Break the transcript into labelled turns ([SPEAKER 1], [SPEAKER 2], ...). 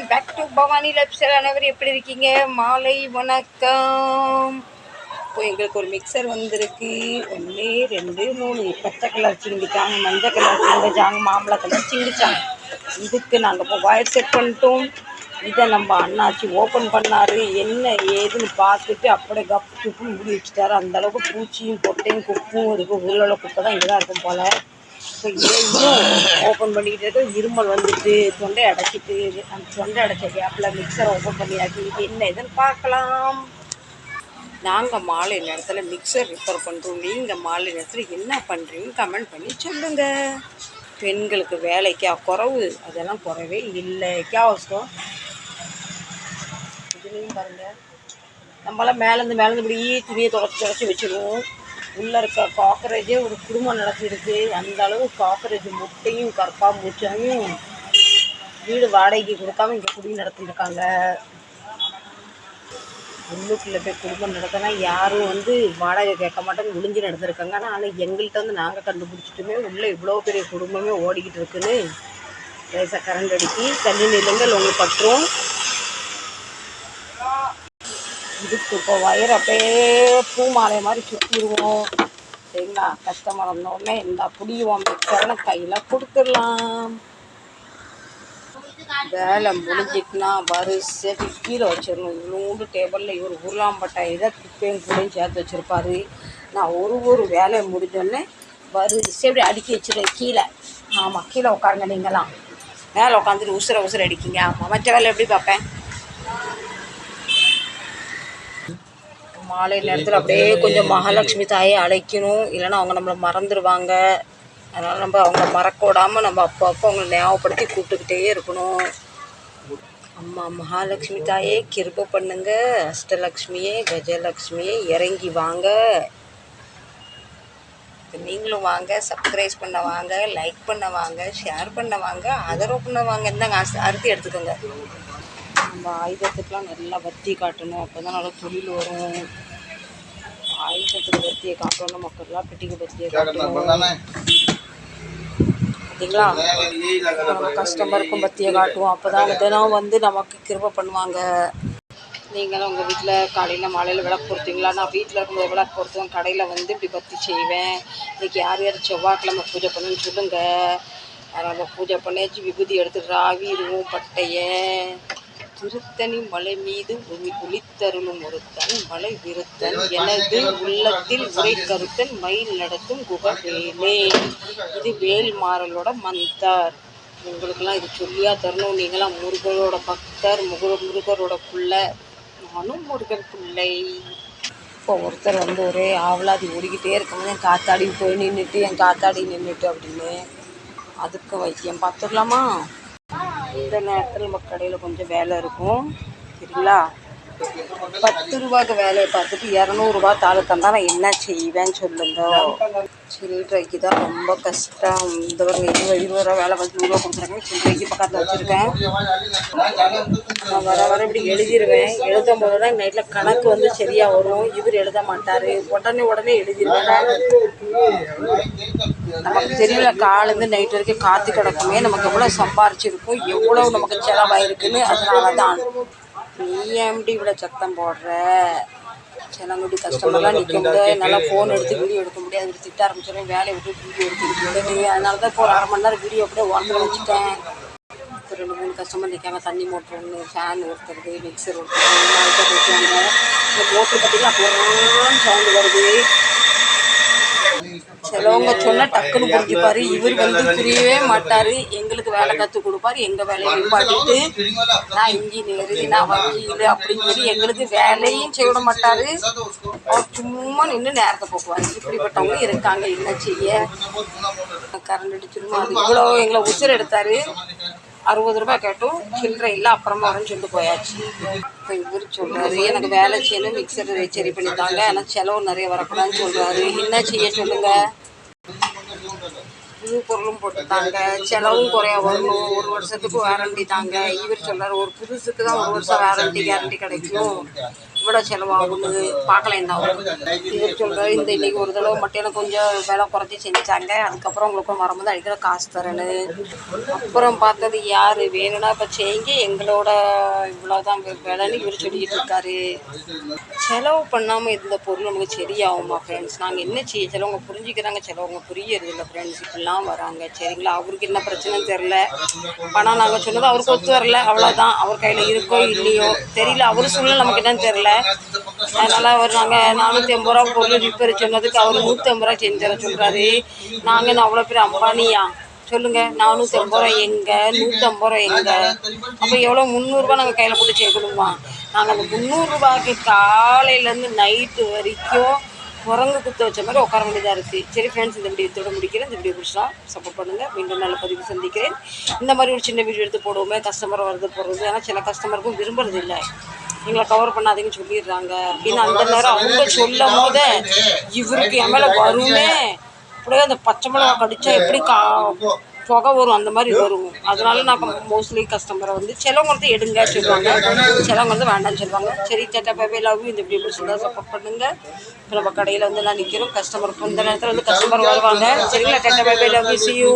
[SPEAKER 1] Welcome back to Bhavani life style அனைவரும் எப்படி இருக்கீங்க? மாலை வணக்கம். இப்போ எங்களுக்கு ஒரு மிக்சர் வந்திருக்கு. ஒன்று ரெண்டு மூணு. பச்சை கலர் சிங்கிச்சாங்க மஞ்சள் கலர் சிங்கிச்சாங்க மாம்பழ கலர் சிங்கிச்சாங்க இதுக்கு நாங்கள் இப்போ வயர் செட் பண்ணிட்டோம். இதை நம்ம அண்ணாச்சி ஓப்பன் பண்ணார். என்ன ஏதுன்னு பார்த்துட்டு அப்படியே கப்பு துப்புன்னு மூடி வச்சுட்டாரு. அந்தளவுக்கு பூச்சியும் பொட்டையும் குப்பும் இருக்கும் உள்ள குப்பை தான் இங்கே தான் இருக்கும் போல். ஓப்பன் பண்ணிக்கிட்டு இருக்க இருமல் வந்துட்டு தொண்டை அடைச்சிட்டு அந்த தொண்டை அடைச்ச கேப்பில் மிக்சரை ஓப்பன் பண்ணியாச்சு. இது என்ன இதுன்னு பார்க்கலாம். நாங்கள் மாலை நேரத்தில் மிக்சர் ரிப்பேர் பண்ணுறோம் நீங்கள் மாலை நேரத்தில் என்ன பண்ணுறீங்க கமெண்ட் பண்ணி சொல்லுங்கள் பெண்களுக்கு வேலைக்கா குறவு? அதெல்லாம் குறவே இல்லை. கே இதுலேயும் பாருங்கள் நம்மளாம் மேலேருந்து மேலேருந்து இப்படி துணியை தொடச்சி தொடச்சி வச்சிருவோம். உள்ளே இருக்க காக்கரேஜே ஒரு குடும்பம் நடத்திருக்கு. அந்த அளவு காக்கரேஜ் முட்டையும் கற்பா மூச்சையும் வீடு வாடகைக்கு கொடுக்காம இங்கே குடி நடத்திருக்காங்க உள்ளுக்குள்ளே போய் குடும்பம் நடத்தினா யாரும் வந்து வாடகை கேட்க மாட்டேன்னு ஒளிஞ்சு நடந்திருக்காங்க ஆனால் ஆனால் எங்கள்கிட்ட வந்து நாங்கள் கண்டுபிடிச்சிட்டுமே உள்ளே இவ்வளோ பெரிய குடும்பமே ஓடிக்கிட்டு இருக்குன்னு. லேசாக கரண்ட் அடிக்கி தண்ணி நிலங்கள் உங்களுக்கு பற்றும். இதுக்கு இப்போ வயிறு அப்படியே பூ மாலை மாதிரி சுற்றிடுவோம் சரிங்களா? கஸ்டமர் வந்தோடனே இந்த புடிவோம். மிக்சர்னு கையில் கொடுத்துடலாம். வேலை முடிஞ்சிட்டுனா வரிசைக்கு கீழே வச்சிடணும். இவ்வளோண்டு டேபிளில் இவர் உருளாம்பட்டை இதை குப்பையும் கூடையும் சேர்த்து வச்சுருப்பாரு. நான் ஒரு ஒரு வேலையை முடிஞ்சோடனே வரிசை இப்படி அடுக்கி வச்சுருவேன் கீழே. ஆமாம் கீழே உட்காருங்க நீங்களாம். மேலே உட்காந்துட்டு உசுர உசுர அடிக்கிங்க. ஆமாம் மற்ற வேலை எப்படி பார்ப்பேன்? மாலை நேரத்தில் அப்படியே கொஞ்சம் மகாலட்சுமி தாயை அழைக்கணும். இல்லைன்னா அவங்க நம்மளை மறந்துடுவாங்க அதனால் நம்ம அவங்கள மறக்க விடாமல் நம்ம அப்போ அப்போ அவங்கள ஞாபகப்படுத்தி கூப்பிட்டுக்கிட்டே இருக்கணும். அம்மா மகாலட்சுமி தாயே கிருப பண்ணுங்க. அஷ்டலக்ஷ்மியே கஜலக்ஷ்மியே இறங்கி வாங்க. நீங்களும் வாங்க சப்ஸ்கிரைப் பண்ண வாங்க லைக் பண்ண வாங்க ஷேர் பண்ண வாங்க ஆதரவு பண்ண வாங்க இருந்தாங்க அரிசி எடுத்துக்கோங்க. நம்ம ஆயுதத்துக்கெலாம் நல்லா வத்தி காட்டணும். அப்போ தான் நல்லா தொழில் வரும். ஆயுதத்துக்கு வத்தியை காட்டணும் மக்கள்லாம் பெட்டிக்கு வத்தியை காட்டணும். பார்த்தீங்களா? நம்ம கஸ்டமருக்கும் பத்தியை காட்டுவோம். அப்போ தான் தினம் வந்து நமக்கு கிருப பண்ணுவாங்க. நீங்களும் உங்கள் வீட்டில் காலையில் மாலையில் விளக்கு பொறுத்தீங்களா நான் வீட்டில் இருக்கும்போது விளக்கு பொறுத்துவேன் கடையில் வந்து இப்படி பத்தி செய்வேன். இன்றைக்கி யார் யார் செவ்வாய்க்கிழமை பூஜை பண்ணுன்னு சொல்லுங்கள் அதனால் பூஜை பண்ணியாச்சு விபூதி எடுத்துட்டு ஆவிடுவோம் பட்டையை. திருத்தணி மலை மீது ஒளி ஒளித்தருளும் ஒருத்தன் மலை விருத்தன் எனது உள்ளத்தில் உரை கருத்தன் மயில் நடத்தும் குகவேலே. இது வேல் மாறலோட மந்தார். உங்களுக்கெல்லாம் இது சொல்லியா தரணும். நீங்களாம் முருகரோட பக்தர் முருக முருகரோட பிள்ளை. நானும் முருகன் பிள்ளை. இப்போ ஒருத்தர் வந்து ஒரே ஆவலாதி ஓடிக்கிட்டே இருக்கும்போது என் காத்தாடி போய் நின்றுட்டு என் காத்தாடி நின்றுட்டு அப்படின்னு. அதுக்கு வைத்தியம் பார்த்துடலாமா? இந்த நேரத்தில் நம்ம கடையில் கொஞ்சம் வேலை இருக்கும். சரிங்களா? பத்து ரூபாய்க்கு வேலையை பார்த்துட்டு இரநூறுபா தாளை தந்தால் நான் என்ன செய்வேன்னு சொல்லுங்க. சில்லறைக்கு தான் ரொம்ப கஷ்டம். இந்த ஒரு இருபது இருபது ரூபா வேலை பார்த்து ரூபா கொடுத்துருக்கேன் சில்லறைக்கு பக்கத்தில் வச்சுருக்கேன். நான் வர வர இப்படி எழுதிடுவேன் எழுதும் போது தான் நைட்டில் கணக்கு வந்து சரியாக வரும். இவர் எழுத மாட்டார். உடனே உடனே எழுதிடுவேன் நமக்கு தெரியல காலேருந்து நைட் வரைக்கும் காத்து கிடக்குமே நமக்கு எவ்வளோ சம்பாரிச்சிருக்கோம் எவ்வளோ நமக்கு செலவாயிருக்குன்னு அதனால தான் நீ எப்படி இவ்வளோ சத்தம் போடுற? சிலங்குடி கஸ்டமர்லாம் நிற்க முடியாது என்னால் ஃபோன் எடுத்து வீடியோ எடுக்க முடியாது. அவர் திட்ட ஆரம்பிச்சிடும் வேலையை விட்டு வீடியோ எடுத்துக்கிட்டு அதனால தான் இப்போ ஒரு அரை மணி நேரம் வீடியோ அப்படியே ஓரத்தில் வச்சுட்டேன். ரெண்டு மூணு கஸ்டமர் நிற்காங்க தண்ணி மோட்ரு ஒன்று ஃபேன் ஒருத்தருது மிக்சர் ஒருத்தர் நாலு இந்த மோட்ரு பார்த்தீங்கன்னா அப்போ சவுண்டு வருது. சிலவங்க சொன்னா டக்குன்னு புரிஞ்சுப்பாரு இவர் வந்து புரியவே மாட்டாரு. எங்களுக்கு வேலை கற்றுக் கொடுப்பாரு. எங்க வேலையை நிப்பாட்டிட்டு நான் இன்ஜினியரு நான் வக்கீல் அப்படின்னு சொல்லி எங்களுக்கு வேலையும் செய்ய மாட்டார் மாட்டாரு. அவர் சும்மா நின்று நேரத்தை போக்குவாரு. இப்படிப்பட்டவங்க இருக்காங்க. என்ன செய்ய? கரண்ட் அடிச்சிருமா? அது இவ்வளோ எங்களை உசுர் எடுத்தாரு. அறுபது ரூபாய் கேட்டும் சில்லறை இல்லை அப்புறமா வரேன்னு சொல்லிட்டு போயாச்சு. இப்போ இவர் சொல்கிறாரு எனக்கு வேலை செய்யணும் மிக்சர் சரி பண்ணித்தாங்க ஆனால் செலவு நிறைய வரக்கூடாதுன்னு சொல்கிறாரு என்ன செய்ய சொல்லுங்கள் புது பொருளும் போட்டுத்தாங்க செலவும் குறையா வரணும் ஒரு வருஷத்துக்கு வாரண்டி தாங்க. இவர் சொல்கிறார் ஒரு புதுசுக்கு தான் ஒரு வருஷம் வாரண்டி கேரண்டி கிடைக்கும் இவ்வளோ செலவாகுது பார்க்கல என்ன ஆகும் இவர் சொல்கிறார் இந்த இன்னைக்கு ஒரு தடவை மட்டும் எனக்கு கொஞ்சம் விலை குறைச்சி செஞ்சாங்க. அதுக்கப்புறம் உங்களுக்கு வரும்போது அடிக்கிற காசு தரேன்னு. அப்புறம் பார்த்தது யார் வேணும்னா இப்போ செய்யுங்க எங்களோட இவ்வளோதான் விலைன்னு இவர் சொல்லிக்கிட்டு இருக்காரு. செலவு பண்ணாமல் இருந்த பொருள் நமக்கு சரியாகுமா ஃப்ரெண்ட்ஸ் நாங்கள் என்ன செய்ய சிலவங்க புரிஞ்சுக்கிறாங்க சிலவங்க புரியறது இல்லை ஃப்ரெண்ட்ஸ் இப்படிலாம் வராங்க. சரிங்களா? அவருக்கு என்ன பிரச்சனைன்னு தெரில பணம் நாங்கள் சொன்னது அவருக்கு ஒத்து வரல. அவ்வளோதான் அவர் கையில் இருக்கோ இல்லையோ தெரியல. அவர் சூழ்நிலை நமக்கு என்னன்னு தெரில அதனால் அவர் நாங்கள் நானூற்றி ஐம்பது ரூபா பொருள் ரிப்பேர் சொன்னதுக்கு அவர் நூற்றி ஐம்பது ரூபா செஞ்சு தர சொல்கிறாரு நாங்கள் அவ்வளோ பேர் அம்பானியா? சொல்லுங்கள் நானூற்றி ஐம்பது ரூபா எங்க? நூற்றம்பது ரூபா எங்கே? அப்போ எவ்வளோ முந்நூறுரூவா நாங்கள் கையில் போட்டு சேர்க்கணுமா? நாங்கள் அந்த முந்நூறுரூபாய்க்கு காலையிலேருந்து நைட்டு வரைக்கும் குரங்கு குத்து வச்ச மாதிரி உட்கார வேண்டியதாக இருக்குது சரி ஃப்ரெண்ட்ஸ் இந்த வீடியோ இதோட முடிக்கிறேன். இந்த வீடியோ பிடிச்சா சப்போர்ட் பண்ணுங்கள் மீண்டும் நல்ல பதிவு சந்திக்கிறேன். இந்த மாதிரி ஒரு சின்ன வீடியோ எடுத்து போடுவோமே. கஸ்டமர் வருது போடுறது. ஆனால் சில கஸ்டமருக்கும் விரும்புறது இல்லை. எங்களை கவர் பண்ணாதீங்கன்னு சொல்லிடுறாங்க. அப்படின்னு அந்த நேரம் அவங்க சொல்லும் போதே இவருக்கு என் மேலே வருமே அப்படியே அந்த பச்சை மிளகா கடிச்சா எப்படி கா புகை வரும்? அந்த மாதிரி வரும். அதனால நான் மோஸ்ட்லி கஸ்டமரை வந்து சிலவங்க வந்து எடுங்க சொல்லுவாங்க. சிலவங்க வந்து வேண்டாம்னு சொல்லுவாங்க. சரி சேட்டா பேபே லவ் இந்த இப்படி இப்படி சொல்லி சப்போர்ட் பண்ணுங்க. இப்போ நம்ம கடையில் வந்து எல்லாம் நிற்கிறோம் கஸ்டமர் இந்த நேரத்தில் வந்து கஸ்டமர் வருவாங்க. சரிங்களா சேட்டா பேபே லவ் யூ